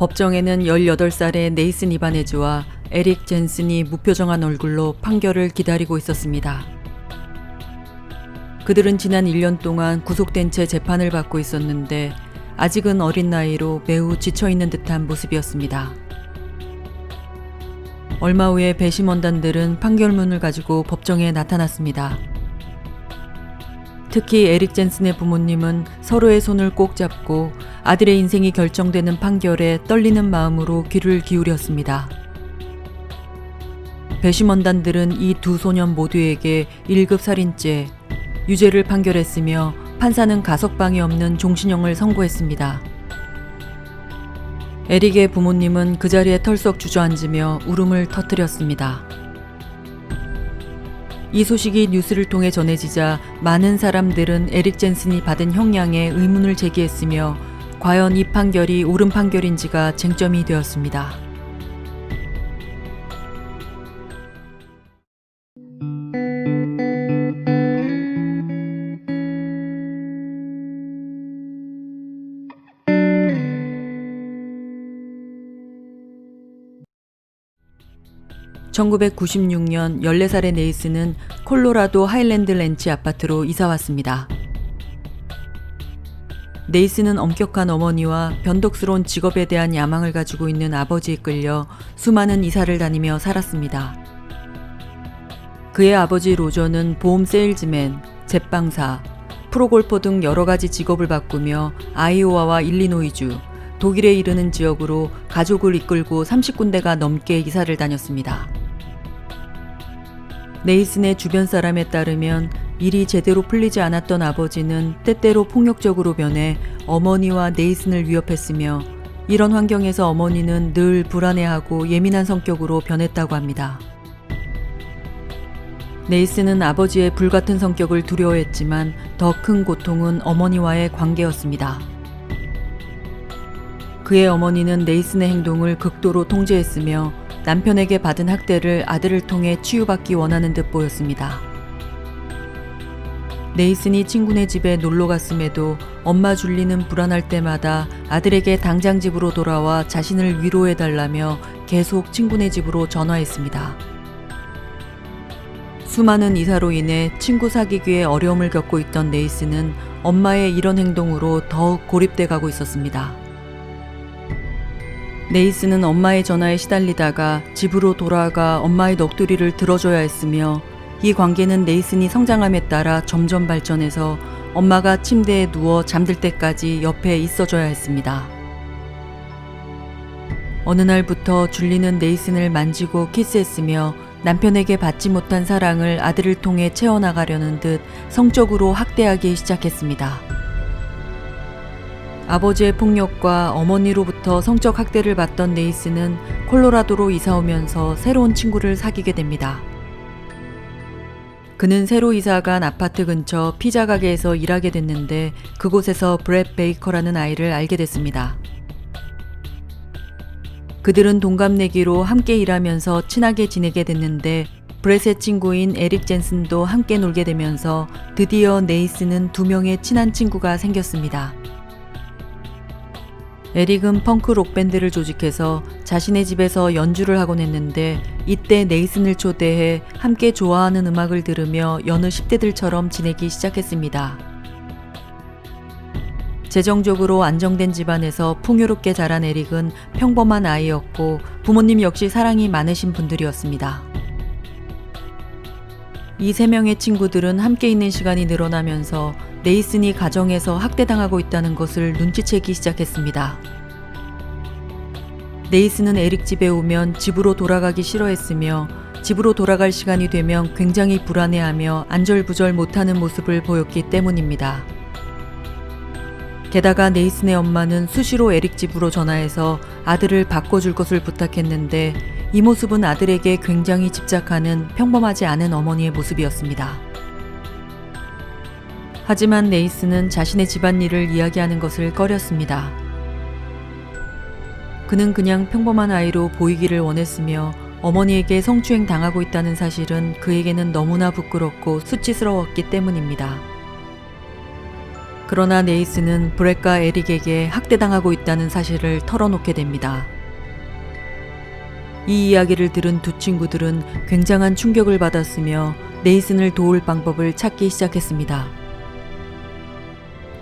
법정에는 18살의 네이슨 이바네즈와 에릭 젠슨이 무표정한 얼굴로 판결을 기다리고 있었습니다. 그들은 지난 1년 동안 구속된 채 재판을 받고 있었는데 아직은 어린 나이로 매우 지쳐 있는 듯한 모습이었습니다. 얼마 후에 배심원단들은 판결문을 가지고 법정에 나타났습니다. 특히 에릭 젠슨의 부모님은 서로의 손을 꼭 잡고 아들의 인생이 결정되는 판결에 떨리는 마음으로 귀를 기울였습니다. 배심원단들은 이 두 소년 모두에게 1급 살인죄, 유죄를 판결했으며 판사는 가석방이 없는 종신형을 선고했습니다. 에릭의 부모님은 그 자리에 털썩 주저앉으며 울음을 터뜨렸습니다. 이 소식이 뉴스를 통해 전해지자 많은 사람들은 에릭 젠슨이 받은 형량에 의문을 제기했으며 과연 이 판결이 옳은 판결인지가 쟁점이 되었습니다. (1996년) (14살의) 네이스는 콜로라도 하일랜드 렌치 아파트로 이사 왔습니다. 네이스는 엄격한 어머니와 변덕스러운 직업에 대한 야망을 가지고 있는 아버지에 끌려 수많은 이사를 다니며 살았습니다. 그의 아버지 로저는 보험 세일즈맨, 제빵사, 프로골퍼 등 여러 가지 직업을 바꾸며 아이오와와 일리노이주, 독일에 이르는 지역으로 가족을 이끌고 30군데가 넘게 이사를 다녔습니다. 네이슨의 주변 사람에 따르면 일이 제대로 풀리지 않았던 아버지는 때때로 폭력적으로 변해 어머니와 네이슨을 위협했으며 이런 환경에서 어머니는 늘 불안해하고 예민한 성격으로 변했다고 합니다. 네이슨은 아버지의 불같은 성격을 두려워했지만 더 큰 고통은 어머니와의 관계였습니다. 그의 어머니는 네이슨의 행동을 극도로 통제했으며 남편에게 받은 학대를 아들을 통해 치유받기 원하는 듯 보였습니다. 네이슨이 친구네 집에 놀러 갔음에도 엄마 줄리는 불안할 때마다 아들에게 당장 집으로 돌아와 자신을 위로해 달라며 계속 친구네 집으로 전화했습니다. 수많은 이사로 인해 친구 사귀기에 어려움을 겪고 있던 네이슨은 엄마의 이런 행동으로 더욱 고립돼 가고 있었습니다. 네이스는 엄마의 전화에 시달리다가 집으로 돌아가 엄마의 넋두리를 들어줘야 했으며 이 관계는 네이슨이 성장함에 따라 점점 발전해서 엄마가 침대에 누워 잠들 때까지 옆에 있어줘야 했습니다. 어느 날부터 줄리는 네이슨을 만지고 키스했으며 남편에게 받지 못한 사랑을 아들을 통해 채워나가려는 듯 성적으로 학대하기 시작했습니다. 아버지의 폭력과 어머니로부터 성적 학대를 받던 네이스는 콜로라도로 이사 오면서 새로운 친구를 사귀게 됩니다. 그는 새로 이사간 아파트 근처 피자 가게에서 일하게 됐는데 그곳에서 브렛 베이커라는 아이를 알게 됐습니다. 그들은 동갑내기로 함께 일하면서 친하게 지내게 됐는데 브렛의 친구인 에릭 젠슨도 함께 놀게 되면서 드디어 네이스는 두 명의 친한 친구가 생겼습니다. 에릭은 펑크 록 밴드를 조직해서 자신의 집에서 연주를 하곤 했는데 이때 네이슨을 초대해 함께 좋아하는 음악을 들으며 여느 10대들처럼 지내기 시작했습니다. 재정적으로 안정된 집안에서 풍요롭게 자란 에릭은 평범한 아이였고 부모님 역시 사랑이 많으신 분들이었습니다. 이 세 명의 친구들은 함께 있는 시간이 늘어나면서 네이슨이 가정에서 학대당하고 있다는 것을 눈치채기 시작했습니다. 네이슨은 에릭 집에 오면 집으로 돌아가기 싫어했으며 집으로 돌아갈 시간이 되면 굉장히 불안해하며 안절부절 못하는 모습을 보였기 때문입니다. 게다가 네이슨의 엄마는 수시로 에릭 집으로 전화해서 아들을 바꿔줄 것을 부탁했는데 이 모습은 아들에게 굉장히 집착하는 평범하지 않은 어머니의 모습이었습니다. 하지만 네이스는 자신의 집안일을 이야기하는 것을 꺼렸습니다. 그는 그냥 평범한 아이로 보이기를 원했으며 어머니에게 성추행 당하고 있다는 사실은 그에게는 너무나 부끄럽고 수치스러웠기 때문입니다. 그러나 네이스는 브렉과 에릭에게 학대당하고 있다는 사실을 털어놓게 됩니다. 이 이야기를 들은 두 친구들은 굉장한 충격을 받았으며 네이슨을 도울 방법을 찾기 시작했습니다.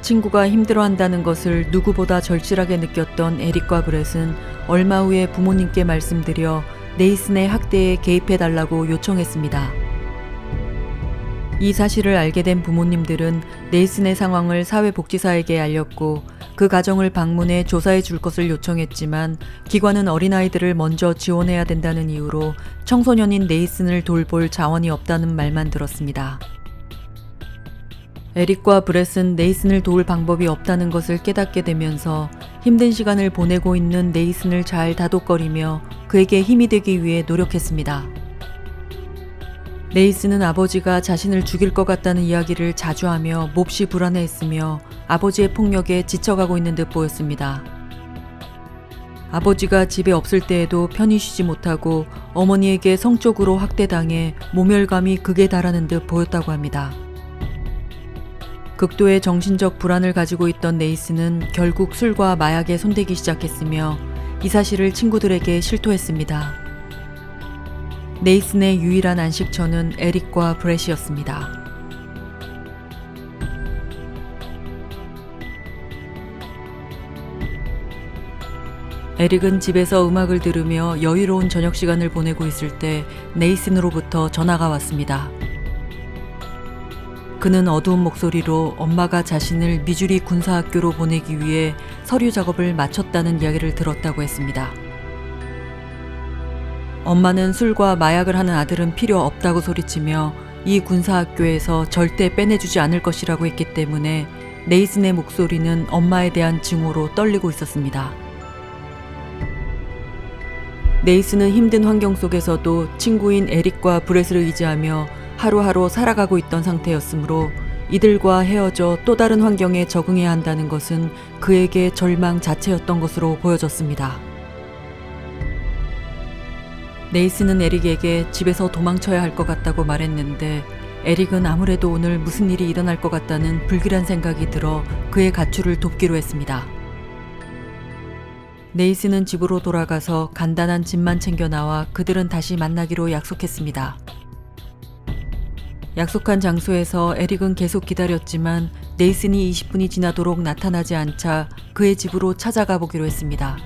친구가 힘들어한다는 것을 누구보다 절실하게 느꼈던 에릭과 브렛은 얼마 후에 부모님께 말씀드려 네이슨의 학대에 개입해달라고 요청했습니다. 이 사실을 알게 된 부모님들은 네이슨의 상황을 사회복지사에게 알렸고 그 가정을 방문해 조사해 줄 것을 요청했지만 기관은 어린아이들을 먼저 지원해야 된다는 이유로 청소년인 네이슨을 돌볼 자원이 없다는 말만 들었습니다. 에릭과 브렛은 네이슨을 도울 방법이 없다는 것을 깨닫게 되면서 힘든 시간을 보내고 있는 네이슨을 잘 다독거리며 그에게 힘이 되기 위해 노력했습니다. 네이슨은 아버지가 자신을 죽일 것 같다는 이야기를 자주 하며 몹시 불안해했으며 아버지의 폭력에 지쳐가고 있는 듯 보였습니다. 아버지가 집에 없을 때에도 편히 쉬지 못하고 어머니에게 성적으로 학대당해 모멸감이 극에 달하는 듯 보였다고 합니다. 극도의 정신적 불안을 가지고 있던 네이스는 결국 술과 마약에 손대기 시작했으며 이 사실을 친구들에게 실토했습니다. 네이슨의 유일한 안식처는 에릭과 브렛이었습니다. 에릭은 집에서 음악을 들으며 여유로운 저녁 시간을 보내고 있을 때 네이슨으로부터 전화가 왔습니다. 그는 어두운 목소리로 엄마가 자신을 미주리 군사학교로 보내기 위해 서류 작업을 마쳤다는 이야기를 들었다고 했습니다. 엄마는 술과 마약을 하는 아들은 필요 없다고 소리치며 이 군사학교에서 절대 빼내주지 않을 것이라고 했기 때문에 네이슨의 목소리는 엄마에 대한 증오로 떨리고 있었습니다. 네이슨은 힘든 환경 속에서도 친구인 에릭과 브렛을 의지하며 하루하루 살아가고 있던 상태였으므로 이들과 헤어져 또 다른 환경에 적응해야 한다는 것은 그에게 절망 자체였던 것으로 보여졌습니다. 네이슨은 에릭에게 집에서 도망쳐야 할 것 같다고 말했는데 에릭은 아무래도 오늘 무슨 일이 일어날 것 같다는 불길한 생각이 들어 그의 가출을 돕기로 했습니다. 네이슨은 집으로 돌아가서 간단한 짐만 챙겨 나와 그들은 다시 만나기로 약속했습니다. 약속한 장소에서 에릭은 계속 기다렸지만 네이슨이 20분이 지나도록 나타나지 않자 그의 집으로 찾아가 보기로 했습니다.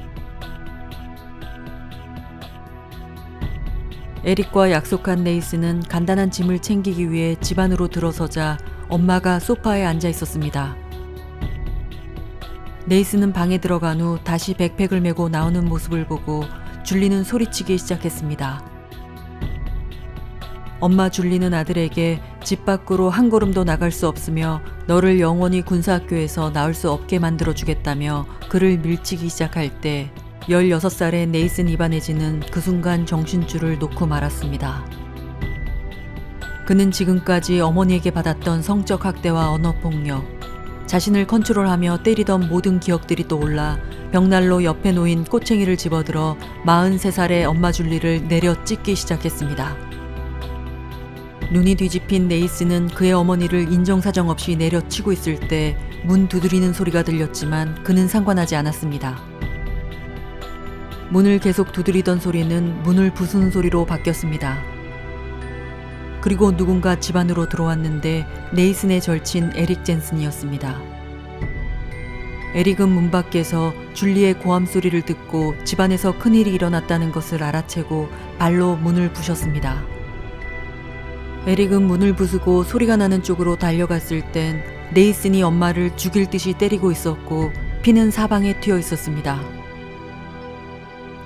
에릭과 약속한 네이슨은 간단한 짐을 챙기기 위해 집 안으로 들어서자 엄마가 소파에 앉아 있었습니다. 네이슨은 방에 들어간 후 다시 백팩을 메고 나오는 모습을 보고 줄리는 소리치기 시작했습니다. 엄마 줄리는 아들에게 집 밖으로 한 걸음도 나갈 수 없으며 너를 영원히 군사학교에서 나올 수 없게 만들어 주겠다며 그를 밀치기 시작할 때 16살의 네이슨 이바네지는 그 순간 정신줄을 놓고 말았습니다. 그는 지금까지 어머니에게 받았던 성적 학대와 언어 폭력, 자신을 컨트롤하며 때리던 모든 기억들이 떠올라 벽난로 옆에 놓인 꼬챙이를 집어들어 43살의 엄마 줄리를 내려 찢기 시작했습니다. 눈이 뒤집힌 네이스는 그의 어머니를 인정사정 없이 내려치고 있을 때 문 두드리는 소리가 들렸지만 그는 상관하지 않았습니다. 문을 계속 두드리던 소리는 문을 부수는 소리로 바뀌었습니다. 그리고 누군가 집 안으로 들어왔는데 네이슨의 절친 에릭 젠슨이었습니다. 에릭은 문 밖에서 줄리의 고함 소리를 듣고 집안에서 큰일이 일어났다는 것을 알아채고 발로 문을 부셨습니다. 에릭은 문을 부수고 소리가 나는 쪽으로 달려갔을 땐 네이슨이 엄마를 죽일 듯이 때리고 있었고 피는 사방에 튀어 있었습니다.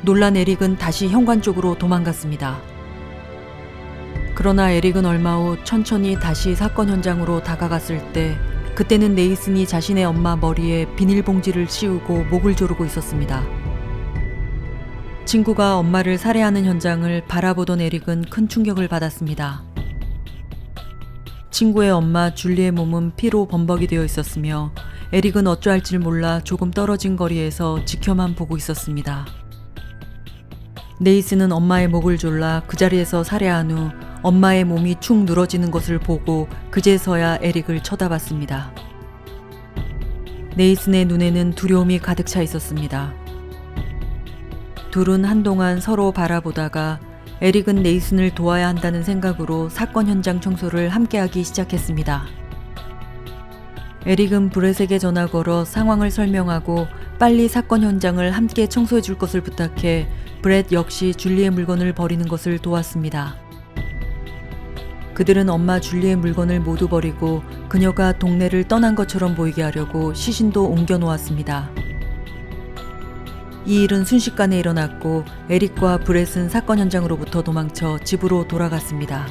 놀란 에릭은 다시 현관 쪽으로 도망갔습니다. 그러나 에릭은 얼마 후 천천히 다시 사건 현장으로 다가갔을 때 그때는 네이슨이 자신의 엄마 머리에 비닐봉지를 씌우고 목을 조르고 있었습니다. 친구가 엄마를 살해하는 현장을 바라보던 에릭은 큰 충격을 받았습니다. 친구의 엄마 줄리의 몸은 피로 범벅이 되어 있었으며 에릭은 어찌할 줄 몰라 조금 떨어진 거리에서 지켜만 보고 있었습니다. 네이스는 엄마의 목을 졸라 그 자리에서 살해한 후 엄마의 몸이 축 늘어지는 것을 보고 그제서야 에릭을 쳐다봤습니다. 네이슨의 눈에는 두려움이 가득 차 있었습니다. 둘은 한동안 서로 바라보다가 에릭은 네이슨을 도와야 한다는 생각으로 사건 현장 청소를 함께하기 시작했습니다. 에릭은 브렛에게 전화 걸어 상황을 설명하고 빨리 사건 현장을 함께 청소해 줄 것을 부탁해 브렛 역시 줄리의 물건을 버리는 것을 도왔습니다. 그들은 엄마 줄리의 물건을 모두 버리고 그녀가 동네를 떠난 것처럼 보이게 하려고 시신도 옮겨 놓았습니다. 이 일은 순식간에 일어났고 에릭과 브렛은 사건 현장으로부터 도망쳐 집으로 돌아갔습니다.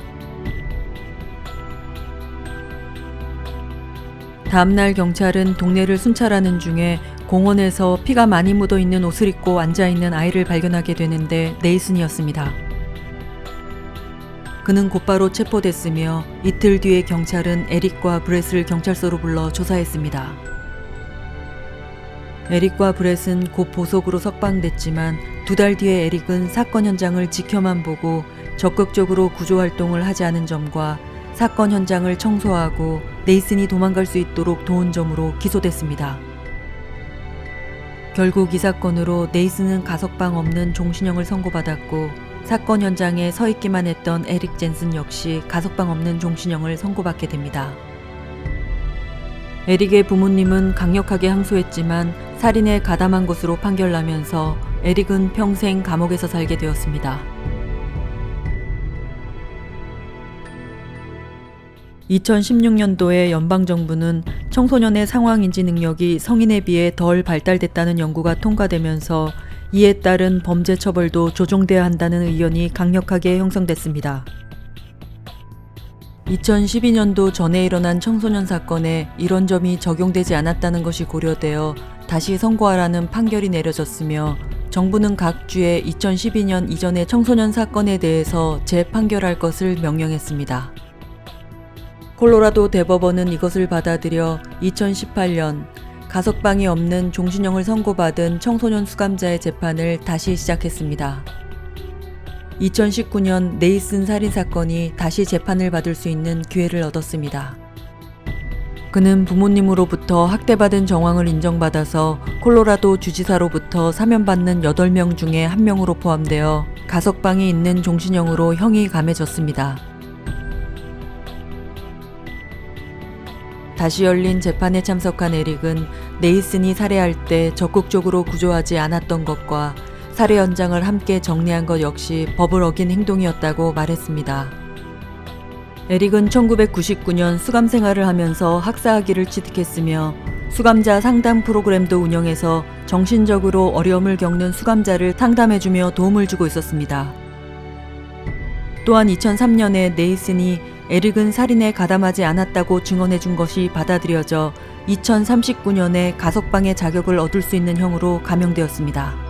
다음날 경찰은 동네를 순찰하는 중에 공원에서 피가 많이 묻어 있는 옷을 입고 앉아 있는 아이를 발견하게 되는데 네이슨이었습니다. 그는 곧바로 체포됐으며 이틀 뒤에 경찰은 에릭과 브렛을 경찰서로 불러 조사했습니다. 에릭과 브렛은 곧 보석으로 석방됐지만 두 달 뒤에 에릭은 사건 현장을 지켜만 보고 적극적으로 구조 활동을 하지 않은 점과 사건 현장을 청소하고 네이슨이 도망갈 수 있도록 도운 점으로 기소됐습니다. 결국 이 사건으로 네이슨은 가석방 없는 종신형을 선고받았고 사건 현장에 서 있기만 했던 에릭 젠슨 역시 가석방 없는 종신형을 선고받게 됩니다. 에릭의 부모님은 강력하게 항소했지만 살인에 가담한 것으로 판결나면서 에릭은 평생 감옥에서 살게 되었습니다. 2016년도에 연방정부는 청소년의 상황인지 능력이 성인에 비해 덜 발달됐다는 연구가 통과되면서 이에 따른 범죄 처벌도 조정돼야 한다는 의견이 강력하게 형성됐습니다. 2012년도 전에 일어난 청소년 사건에 이런 점이 적용되지 않았다는 것이 고려되어 다시 선고하라는 판결이 내려졌으며 정부는 각 주에 2012년 이전의 청소년 사건에 대해서 재판결할 것을 명령했습니다. 콜로라도 대법원은 이것을 받아들여 2018년 가석방이 없는 종신형을 선고받은 청소년 수감자의 재판을 다시 시작했습니다. 2019년 네이슨 살인 사건이 다시 재판을 받을 수 있는 기회를 얻었습니다. 그는 부모님으로부터 학대받은 정황을 인정받아서 콜로라도 주지사로부터 사면받는 8명 중에 1명으로 포함되어 가석방이 있는 종신형으로 형이 감해졌습니다. 다시 열린 재판에 참석한 에릭은 네이슨이 살해할 때 적극적으로 구조하지 않았던 것과 살해 현장을 함께 정리한 것 역시 법을 어긴 행동이었다고 말했습니다. 에릭은 1999년 수감 생활을 하면서 학사학위를 취득했으며 수감자 상담 프로그램도 운영해서 정신적으로 어려움을 겪는 수감자를 상담해주며 도움을 주고 있었습니다. 또한 2003년에 네이슨이 에릭은 살인에 가담하지 않았다고 증언해 준 것이 받아들여져 2039년에 가석방의 자격을 얻을 수 있는 형으로 감형되었습니다.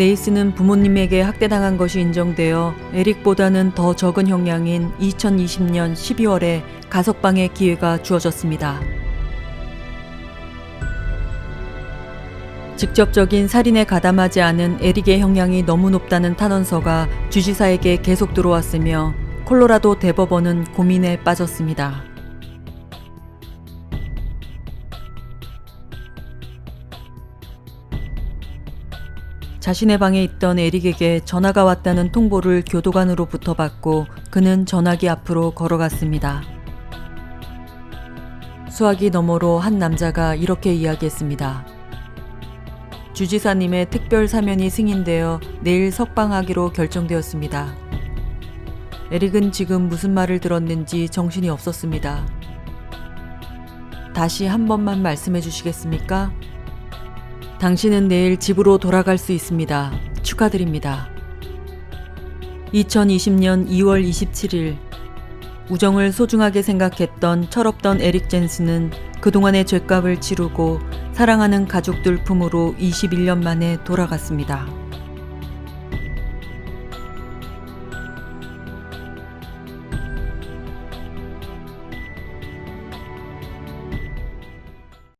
네이스는 부모님에게 학대당한 것이 인정되어 에릭보다는 더 적은 형량인 2020년 12월에 가석방의 기회가 주어졌습니다. 직접적인 살인에 가담하지 않은 에릭의 형량이 너무 높다는 탄원서가 주지사에게 계속 들어왔으며 콜로라도 대법원은 고민에 빠졌습니다. 자신의 방에 있던 에릭에게 전화가 왔다는 통보를 교도관으로부터 받고 그는 전화기 앞으로 걸어갔습니다. 수화기 너머로 한 남자가 이렇게 이야기했습니다. 주지사님의 특별 사면이 승인되어 내일 석방하기로 결정되었습니다. 에릭은 지금 무슨 말을 들었는지 정신이 없었습니다. 다시 한 번만 말씀해 주시겠습니까? 당신은 내일 집으로 돌아갈 수 있습니다. 축하드립니다. 2020년 2월 27일 우정을 소중하게 생각했던 철없던 에릭 젠스는 그동안의 죄값을 치르고 사랑하는 가족들 품으로 21년 만에 돌아갔습니다.